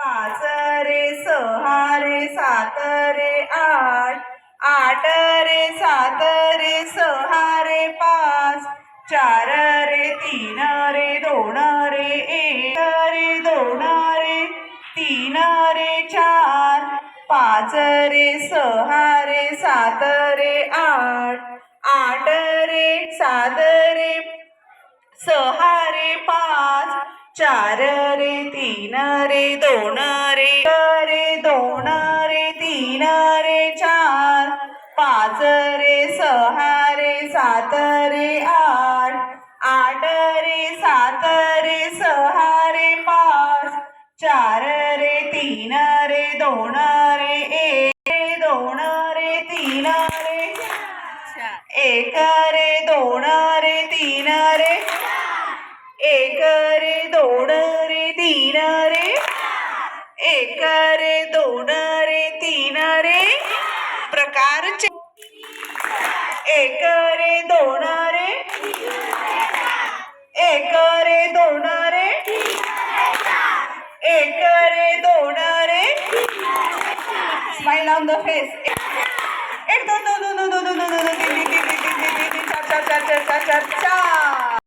पाच रे सहा रे सात रे आठ. आठ रे सात रे सहा रे पाच. चार रे तीन रे दोन रे एक रे दोन रे तीन रे चार. पाच रे सहा रे सात रे आठ. आठ रे सात रे सहा रे पाच. चार रे तीन रे दोन रे रे दोन रे तीन रे चार. पाच रे सहा रे सात रे आठ. आठ रे सात रे सहा रे पाच. चार रे तीन रे दोन रे एक रे दोन रे तीन रे एक रे दोन रे तीन रे एक रे दोन रे तीन रे. एक रे दोन रे तीन रे. प्रकारचे एक रे दोन रे. एक रे दोन रे. एक रे दोन रे. स्माइल ऑन द फेस एक दोन दोन दोन दोन दोन दोन दोन तीन तीन तीन तीन तीन तीन चार चार चार चार चार चार